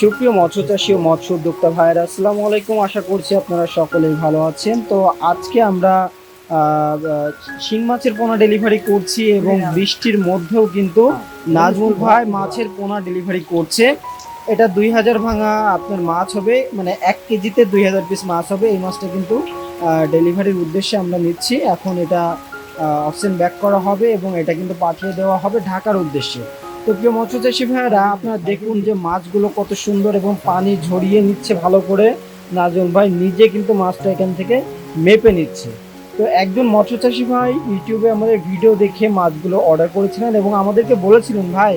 সুপ্রিয় মৎস্য চাষী ও মৎস্য উদ্যোক্তা ভাইয়েরা আসসালামু আলাইকুম। আশা করছি আপনারা সকলেই ভালো আছেন। তো আজকে আমরা শিং মাছের পোনা ডেলিভারি করছি এবং বৃষ্টির মধ্যেও কিন্তু নাজমুল ভাই মাছের পোনা ডেলিভারি করছে। এটা দুই হাজার ভাঙা আপনার মাছ হবে মানে এক কেজিতে দুই হাজার পিস মাছ হবে। এই মাছটা কিন্তু ডেলিভারির উদ্দেশ্যে আমরা নিচ্ছি। এখন এটা অপশন ব্যাক করা হবে এবং এটা কিন্তু পাঠিয়ে দেওয়া হবে ঢাকার উদ্দেশ্যে। তো প্রিয় মৎস্যচাষী ভাইয়েরা, আপনারা দেখুন যে মাছগুলো কত সুন্দর এবং পানি ঝরিয়ে নিচ্ছে ভালো করে। নাজল ভাই নিজে কিন্তু মাছটা এখান থেকে মেপে নিচ্ছে। তো একজন মৎস্যচাষী ভাই ইউটিউবে আমাদের ভিডিও দেখে মাছগুলো অর্ডার করেছিলেন এবং আমাদেরকে বলেছিলেন, ভাই,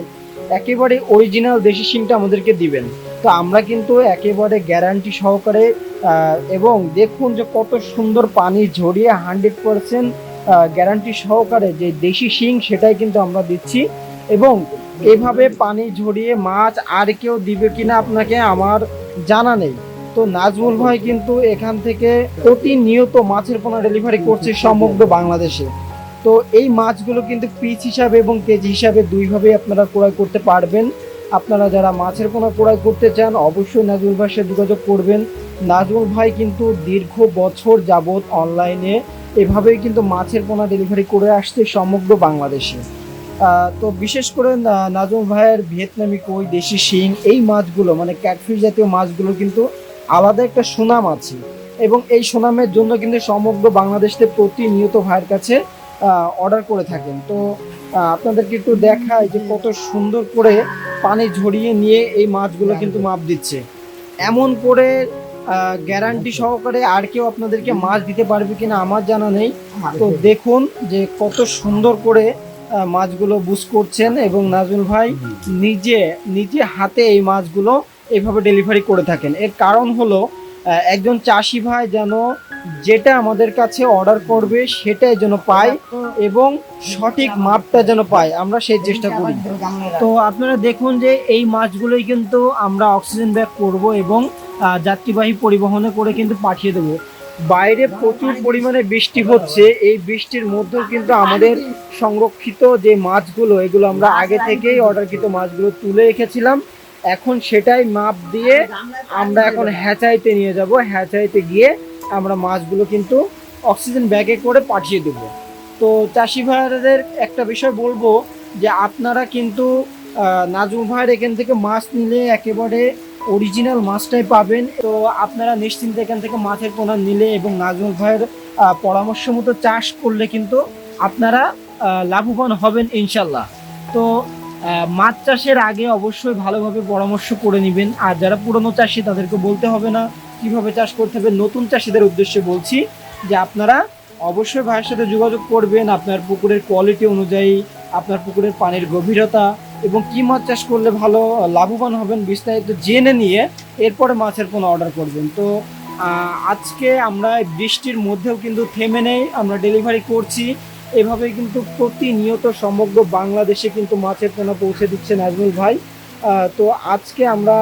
একেবারে অরিজিনাল দেশি শিংটা আমাদেরকে দিবেন। তো আমরা কিন্তু একেবারে গ্যারান্টি সহকারে এবং দেখুন যে কত সুন্দর পানি ঝরিয়ে হান্ড্রেড পারসেন্ট গ্যারান্টি সহকারে যে দেশি শিং সেটাই কিন্তু আমরা দিচ্ছি। এবং এভাবে পানি ঝরিয়ে মাছ আর কেউ দিবে কিনা আপনাকে আমার জানা নেই। তো নাজমুল ভাই কিন্তু এখান থেকে প্রতিনিয়ত মাছের পোনা ডেলিভারি করছে সমগ্র বাংলাদেশে। তো এই মাছগুলো কিন্তু পিস হিসাবে এবং কেজি হিসাবে দুইভাবে আপনারা ক্রয় করতে পারবেন। আপনারা যারা মাছের পোনা ক্রয় করতে চান, অবশ্যই নাজমুল ভাইয়ের সাথে যোগাযোগ করবেন। নাজমুল ভাই কিন্তু দীর্ঘ বছর যাবৎ অনলাইনে এভাবেই কিন্তু মাছের পোনা ডেলিভারি করে আসছে সমগ্র বাংলাদেশে। তো বিশেষ করে না- নাজমুল ভাইয়ের ভিয়েতনামি কই, দেশি শিং, এই মাছগুলো মানে ক্যাটফিশ জাতীয় মাছগুলো কিন্তু আলাদা একটা সুনাম আছে। এবং এই সুনামের জন্য কিন্তু সমগ্র বাংলাদেশে প্রতিনিয়ত ভাইয়ের কাছে অর্ডার করে থাকেন। তো আপনাদেরকে একটু দেখায় যে কত সুন্দর করে পানি ঝরিয়ে নিয়ে এই মাছগুলো কিন্তু মাপ দিচ্ছে। এমন করে গ্যারান্টি সহকারে আর কেউ আপনাদেরকে মাছ দিতে পারবে কিনা আমার জানা নেই। তো দেখুন যে কত সুন্দর করে মাছগুলো বুঝ করছেন এবং নাজুল ভাই নিজে নিজে হাতে এই মাছগুলো এইভাবে ডেলিভারি করে থাকেন। এর কারণ হলো একজন চাষি ভাই যেন যেটা আমাদের কাছে অর্ডার করবে সেটাই যেন পায় এবং সঠিক মাপটা যেন পায়, আমরা সেই চেষ্টা করি। তো আপনারা দেখুন যে এই মাছগুলোই কিন্তু আমরা অক্সিজেন ব্যাগ করব এবং যাত্রীবাহী পরিবহনে করে কিন্তু পাঠিয়ে দেবো। বাইরে প্রচুর পরিমাণে বৃষ্টি হচ্ছে। এই বৃষ্টির মধ্যেও কিন্তু আমাদের সংরক্ষিত যে মাছগুলো এগুলো আমরা আগে থেকেই অর্ডারকৃত মাছগুলো তুলে রেখেছিলাম। এখন সেটাই মাপ দিয়ে আমরা এখন হ্যাচাইতে নিয়ে যাব। হ্যাচাইতে গিয়ে আমরা মাছগুলো কিন্তু অক্সিজেন ব্যাগে করে পাঠিয়ে দেব। তো চাষি ভাইদের একটা বিষয় বলব যে আপনারা কিন্তু আহ, নাজমুল ভাইয়ের এখান থেকে মাছ নিলে একেবারে অরিজিনাল মাছটাই পাবেন। তো আপনারা নিশ্চিন্তে এখান থেকে মাছের পোনা নিলে এবং নাজমুল ভাইয়ের পরামর্শ মতো চাষ করলে কিন্তু আপনারা লাভবান হবেন ইনশাল্লাহ তো মাছ চাষের আগে অবশ্যই ভালোভাবে পরামর্শ করে নেবেন। আর যারা পুরনো চাষি, তাদেরকে বলতে হবে না কীভাবে চাষ করতে হবে। নতুন চাষিদের উদ্দেশ্যে বলছি যে আপনারা অবশ্যই ভাইয়ের সাথে যোগাযোগ করবেন। আপনার পুকুরের কোয়ালিটি অনুযায়ী, আপনার পুকুরের পানির গভীরতা এবং কি মাছ চাষ করলে ভালো, লাভবান হবেন বিস্তারিত জেনে নিয়ে এরপরে মাছের কোনো অর্ডার করবেন। তো আজকে আমরা বৃষ্টির মধ্যেও কিন্তু থেমে নেই, আমরা ডেলিভারি করছি। এভাবে কিন্তু প্রতিনিয়ত সমগ্র বাংলাদেশে কিন্তু মাছের পোনা পৌঁছে দিচ্ছে নাজমুল ভাই। তো আজকে আমরা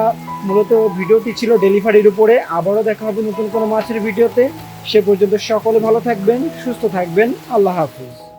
মূলত ভিডিওটি ছিল ডেলিভারির উপরে। আবারও দেখা হবে নতুন কোনো মাছের ভিডিওতে। সে পর্যন্ত সকলে ভালো থাকবেন, সুস্থ থাকবেন। আল্লাহ হাফিজ।